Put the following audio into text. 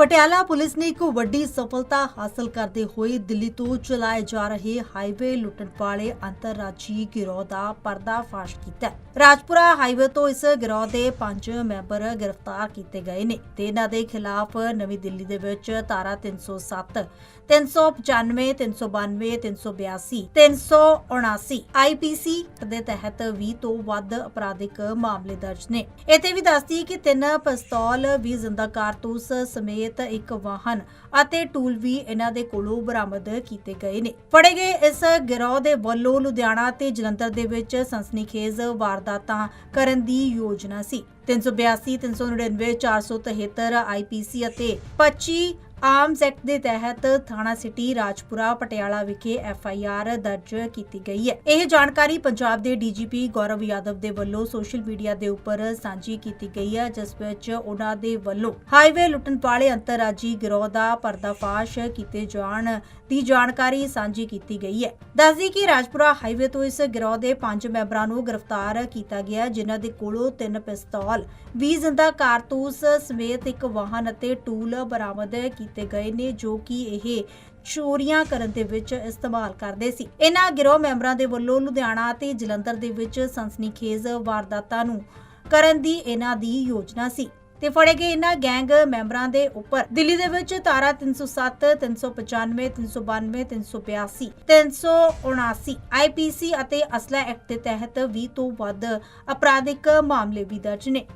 Patiala police ਨੇ ਇੱਕ ਵੱਡੀ ਸਫਲਤਾ ਹਾਸਲ ਕਰਦੇ ਹੋਏ ਦਿੱਲੀ ਤੋਂ ਚਲਾਏ ਜਾ ਰਹੇ ਹਾਈਵੇ ਲੁੱਟਣ ਵਾਲੇ ਅੰਤਰਰਾਜੀ ਗਿਰੋਹ ਦਾ ਪਰਦਾਫਾਸ਼ ਕੀਤਾ ਰਾਜਪੁਰਾ ਹਾਈਵੇ ਤੋਂ ਇਸ ਗਿਰੋਹ ਦੇ ਪੰਜ ਮੈਂਬਰ ਗ੍ਰਿਫਤਾਰ ਕੀਤੇ ਗਏ ਨੇ ਤੇ ਇਹਨਾਂ ਦੇ ਖਿਲਾਫ ਨਵੀਂ ਦਿੱਲੀ ਦੇ ਵਿੱਚ ਧਾਰਾ 307 395 392 382 379 ਆਈਪੀਸੀ ਦੇ ਤਹਿਤ 20 ਤੋਂ ਵੱਧ ਅਪਰਾਧਿਕ ਮਾਮਲੇ ਦਰਜ ਨੇ। ਇੱਥੇ ਵੀ ਦੱਸਦੀ ਕਿ ਤਿੰਨ ਪਿਸਤੌਲ 20 ਜ਼ਿੰਦਾ ਕਾਰਤੂਸ ਸਮੇਤ ਇੱਕ ਵਾਹਨ ਅਤੇ ਟੂਲ ਵੀ ਇਹਨਾਂ ਦੇ ਕੋਲੋਂ ਬਰਾਮਦ ਕੀਤੇ ਗਏ ਨੇ। ਫੜੇ ਗਏ ਇਸ ਗਿਰੋਹ ਦੇ ਵੱਲੋਂ ਲੁਧਿਆਣਾ ਤੇ ਜਲੰਧਰ ਦੇ ਵਿੱਚ ਸਨਸਨੀਖੇਜ਼ ਵਾਰਦਾਤਾਂ ਕਰਨ ਦੀ ਯੋਜਨਾ ਸੀ। 382 399 473 ਆਈਪੀਸੀ ਅਤੇ 25 ਆਰਮਸ ਐਕਟ ਦੇ ਤਹਿਤ ਥਾਣਾ ਸਿਟੀ ਰਾਜਪੁਰਾ ਪਟਿਆਲਾ ਵਿਖੇ ਐਫ ਆਈ ਆਰ ਦਰਜ ਕੀਤੀ ਗਈ ਹੈ। ਇਹ ਜਾਣਕਾਰੀ ਪੰਜਾਬ ਦੇ ਡੀਜੀਪੀ ਗੌਰਵ ਯਾਦਵ ਦੇ ਵੱਲੋਂ ਸੋਸ਼ਲ ਮੀਡੀਆ ਦੇ ਉੱਪਰ ਸਾਂਝੀ ਕੀਤੀ ਗਈ ਹੈ, ਜਿਸ ਵਿੱਚ ਉਹਨਾਂ ਦੇ ਵੱਲੋਂ ਹਾਈਵੇ ਲੁੱਟਣ ਵਾਲੇ ਅੰਤਰਰਾਜੀ ਗਿਰੋਹ ਦਾ ਪਰਦਾਫਾਸ਼ ਕੀਤੇ ਜਾਣ ਦੀ ਜਾਣਕਾਰੀ ਸਾਂਝੀ ਕੀਤੀ ਗਈ ਹੈ। ਦੱਸਦੀ ਕਿ ਰਾਜਪੁਰਾ ਹਾਈਵੇ ਤੋਂ ਇਸ ਗਿਰੋਹ ਦੇ ਪੰਜ ਮੈਂਬਰਾਂ ਨੂੰ ਗ੍ਰਿਫਤਾਰ ਕੀਤਾ ਗਿਆ, ਜਿਨ੍ਹਾਂ ਦੇ ਕੋਲੋਂ ਤਿੰਨ ਪਿਸਤੌਲ 20 ਜ਼ਿੰਦਾ ਕਾਰਤੂਸ ਸਮੇਤ ਇੱਕ ਵਾਹਨ ਅਤੇ ਟੂਲ ਬਰਾਮਦ ਕੀਤੇ ਗਏ ਨੇ ਜੋ ਕਿ ਇਹ ਚੋਰੀਆਂ ਕਰਨ ਦੇ ਵਿੱਚ ਇਸਤੇਮਾਲ ਕਰਦੇ ਸੀ। ਇਹਨਾਂ ਗਿਰੋਹ ਮੈਂਬਰਾਂ ਦੇ ਵੱਲੋਂ ਲੁਧਿਆਣਾ ਅਤੇ ਜਲੰਧਰ ਦੇ ਵਿੱਚ ਸਨਸਨੀਖੇਜ਼ ਵਾਰਦਾਤਾਂ ਨੂੰ ਕਰਨ ਦੀ ਇਹਨਾਂ ਦੀ ਯੋਜਨਾ ਸੀ। ਤੇ ਫੜੇ ਗਏ ਇਹਨਾਂ ਗੈਂਗ ਮੈਂਬਰਾਂ ਦੇ ਉੱਪਰ ਦਿੱਲੀ ਦੇ ਵਿੱਚ ਧਾਰਾ 307 395 392 382 379 ਆਈਪੀਸੀ ਅਤੇ ਅਸਲਾ ਐਕਟ ਦੇ ਤਹਿਤ 20 ਤੋਂ ਵੱਧ ਅਪਰਾਧਿਕ ਮਾਮਲੇ ਵੀ ਦਰਜ ਨੇ।